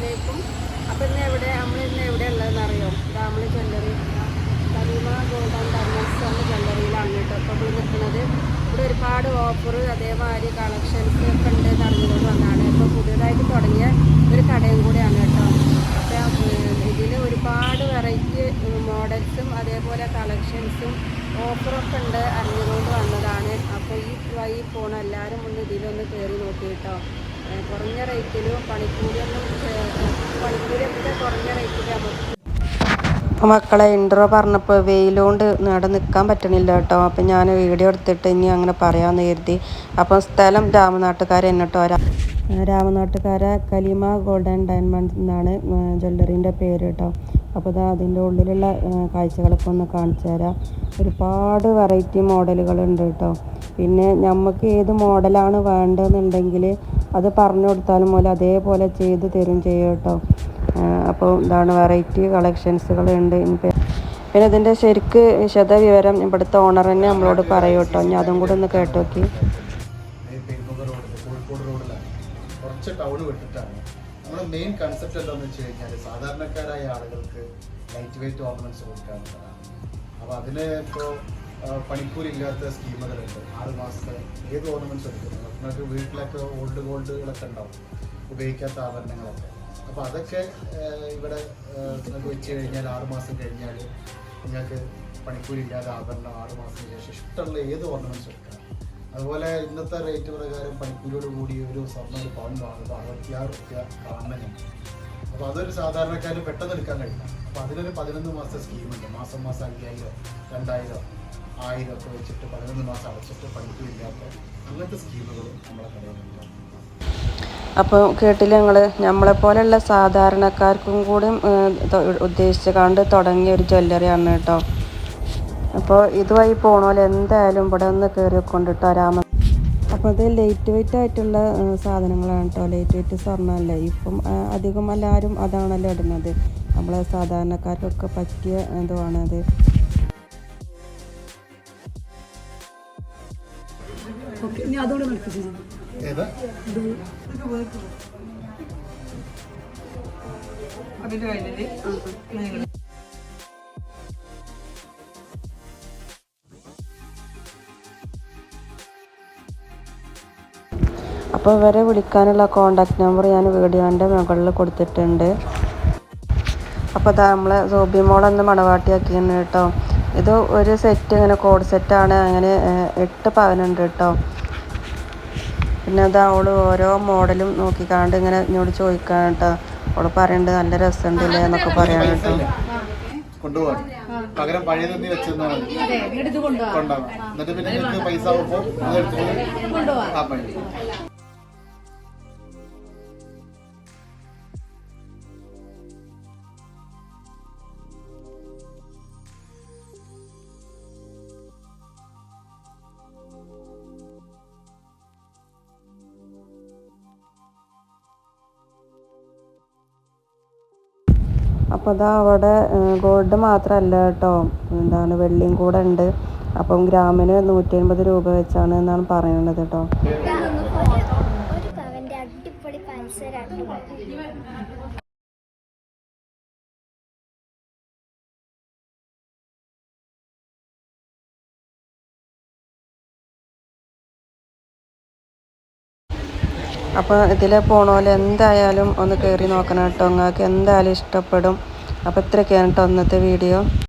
അസ്സാമലൈക്കും അപ്പം ഇന്ന് എവിടെ? നമ്മൾ ഇന്ന് എവിടെ ഉള്ളതെന്ന് അറിയോ? ഡാമിളി jewellery. Karima gold and diamonds എന്ന ജ്വല്ലറിയിലാണ് കേട്ടോ. അപ്പോൾ നമ്മൾ നിൽക്കുന്നത് ഇവിടെ ഒരുപാട് ഓഫർ അതേമാതിരി കളക്ഷൻസ് ഒക്കെ ഉണ്ട് നടന്നുകൊണ്ട് വന്നാണ് അപ്പോൾ പുതിയതായിട്ട് തുടങ്ങിയ ഒരു കടയും കൂടെയാണ് കേട്ടോ. അപ്പോൾ ഇതിൽ ഒരുപാട് വെറൈറ്റി മോഡൽസും അതേപോലെ കളക്ഷൻസും ഓഫറൊക്കെ ഉണ്ട് അറിഞ്ഞുകൊണ്ട് വന്നതാണ്. അപ്പോൾ ഈ വൈ പോണ എല്ലാവരും ഒന്ന് ഇതിലൊന്ന് കയറി നോക്കി കേട്ടോ. കുറഞ്ഞ റേറ്റിലും പണിക്കൂലിയൊന്നും കുറഞ്ഞ നമുക്ക് മക്കളെ ഇൻട്രോ പറഞ്ഞപ്പോൾ വെയിലുകൊണ്ട് നട നിൽക്കാൻ പറ്റണില്ല കേട്ടോ അപ്പം ഞാൻ വീഡിയോ എടുത്തിട്ട് ഇനി അങ്ങനെ പറയാമെന്ന് കരുതി. അപ്പം സ്ഥലം രാമനാട്ടുകാരെ എന്നിട്ടോ രാമനാട്ടുകാര കലിമ ഗോൾഡൻ ഡയമണ്ട് എന്നാണ് ജ്വല്ലറീന്റെ പേര് കേട്ടോ അപ്പോൾ ഇതാ അതിന്റെ ഉള്ളിലുള്ള കാഴ്ചകളൊക്കെ ഒന്ന് കാണിച്ചു തരാം. ഒരുപാട് വെറൈറ്റി മോഡലുകളുണ്ട് കേട്ടോ പിന്നെ നമുക്ക് ഏത് മോഡലാണ് വേണ്ടതെന്നുണ്ടെങ്കിൽ അത് പറഞ്ഞു കൊടുത്താലും പോലെ അതേപോലെ ചെയ്ത് തരും ചെയ്യും കേട്ടോ. അപ്പോൾ ഇതാണ് വെറൈറ്റി കളക്ഷൻസുകളുണ്ട് പിന്നെ ഇതിന്റെ ശരിക്ക് വിശദവിവരം ഇവിടുത്തെ ഓണർ തന്നെ നമ്മളോട് പറയും കേട്ടോ. ഇനി അതും കൂടെ ഒന്ന് കേട്ടോക്കി. ടൗൺ വിട്ടിട്ടാണ്. നമ്മുടെ മെയിൻ കൺസെപ്റ്റ് എന്താണെന്ന് വെച്ച് കഴിഞ്ഞാൽ സാധാരണക്കാരായ ആളുകൾക്ക് ലൈറ്റ് വെയിറ്റ് ഓർണമെന്റ്സ് എന്നുള്ളതാണ് അപ്പോൾ അതിന് ഇപ്പോൾ പണിക്കൂലില്ലാത്ത സ്കീമുകളുണ്ട്. ആറ് മാസത്തെ ഏത് ഓർണമെന്റ്സ് എടുക്കുന്നത് നിങ്ങൾക്ക് വീട്ടിലൊക്കെ ഓൾഡ് ഗോൾഡുകളൊക്കെ ഉണ്ടാവും. ഉപയോഗിക്കാത്ത ആഭരണങ്ങളൊക്കെ. അപ്പോൾ അതൊക്കെ ഇവിടെ നിങ്ങൾക്ക് വെച്ച് കഴിഞ്ഞാൽ ആറ് മാസം കഴിഞ്ഞാൽ നിങ്ങൾക്ക് പണിക്കൂലില്ലാതെ ആഭരണം ആറ് മാസത്തിന് ശേഷം ഇഷ്ടമുള്ള ഏത് ഓർണമെന്റ്സ് എടുക്കാം. അതുപോലെ ഇന്നത്തെ റേറ്റ് പ്രകാരം പണിക്കൂലിയോട് കൂടി ഒരു സ്വർണ ഒരു പവൻ വാങ്ങുമ്പോൾ അറുപത്തിയാറ് റുപ്യ കാണുന്നുണ്ട് അപ്പോൾ അതൊരു സാധാരണക്കാരന് പെട്ടെന്ന് എടുക്കാൻ കഴിയില്ല. അപ്പോൾ അതിനൊരു പതിനൊന്ന് മാസത്തെ സ്കീമുണ്ട്. മാസം മാസം അയ്യായിരം രണ്ടായിരം. ആയിരം ഒക്കെ വെച്ചിട്ട് പതിനൊന്ന് മാസം അടച്ചിട്ട് പണിക്കൂലില്ലാത്ത അങ്ങനത്തെ സ്കീമുകളും നമ്മളെ കടയിലുണ്ട് അപ്പോൾ കേട്ടില്ല ഞങ്ങൾ നമ്മളെപ്പോലെയുള്ള സാധാരണക്കാർക്കും കൂടി ഉദ്ദേശിച്ച് കണ്ട് തുടങ്ങിയ ഒരു ജ്വല്ലറിയാണ് കേട്ടോ. അപ്പോൾ ഇതുമായി പോണോലെ എന്തായാലും ഇവിടെ ഒന്ന് കയറി കൊണ്ടിട്ടോ രാമ അപ്പോൾ അത് ലൈറ്റ് വെയിറ്റ് ആയിട്ടുള്ള സാധനങ്ങളാണ് കേട്ടോ. ലൈറ്റ് വെയിറ്റ് സ്വർണമല്ലേ? ഇപ്പം അധികം എല്ലാവരും അതാണല്ലോ ഇടുന്നത്. നമ്മളെ സാധാരണക്കാർക്കൊക്കെ പറ്റിയ ഇതുമാണത് ഓക്കെ. ഇനി അതോടെ ഏതാ? അതിന്റെ കഴിഞ്ഞിട്ട് അപ്പോൾ ഇവരെ വിളിക്കാനുള്ള കോണ്ടാക്ട് നമ്പർ ഞാൻ വീഡിയോന്റെ മുകളിൽ കൊടുത്തിട്ടുണ്ട്. അപ്പോൾ അതാ നമ്മളെ മോളൊന്ന് മണവാട്ടിയാക്കിയാണ് കേട്ടോ. ഇത് ഒരു സെറ്റ് ഇങ്ങനെ കോഡ് സെറ്റാണ് അങ്ങനെ എട്ട് പവനുണ്ട് കേട്ടോ. പിന്നെ അതാ അവൾ ഓരോ മോഡലും നോക്കിക്കാണ്ട് ഇങ്ങനെ എന്നോട് ചോദിക്കാൻ കേട്ടോ. അവൾ പറയണ്ട് നല്ല രസമുണ്ടല്ലേ എന്നൊക്കെ പറയാൻ കേട്ടോ. ഇല്ല. കൊണ്ടുപോകാൻ പകരം പഴയത് നീ കൊണ്ടുപോകാം എന്നിട്ട് പിന്നെ നിങ്ങൾക്ക് പൈസ ആവുമ്പോൾ ആ അപ്പോൾ അതാ അവിടെ ഗോൾഡ് മാത്രമല്ല കേട്ടോ എന്താണ് വെള്ളിയും കൂടെ ഉണ്ട്. അപ്പം ഗ്രാമിന് നൂറ്റി അൻപത് രൂപ വെച്ചാണ് എന്നാണ് പറയുന്നത് കേട്ടോ അടിപൊളി അപ്പോൾ ഇതിൽ പോണോലെ എന്തായാലും ഒന്ന് കയറി നോക്കണം കേട്ടോ. നിങ്ങൾക്ക് എന്തായാലും ഇഷ്ടപ്പെടും. അപ്പോൾ ഇത്രയൊക്കെയാണ് കേട്ടോ ഇന്നത്തെ വീഡിയോ.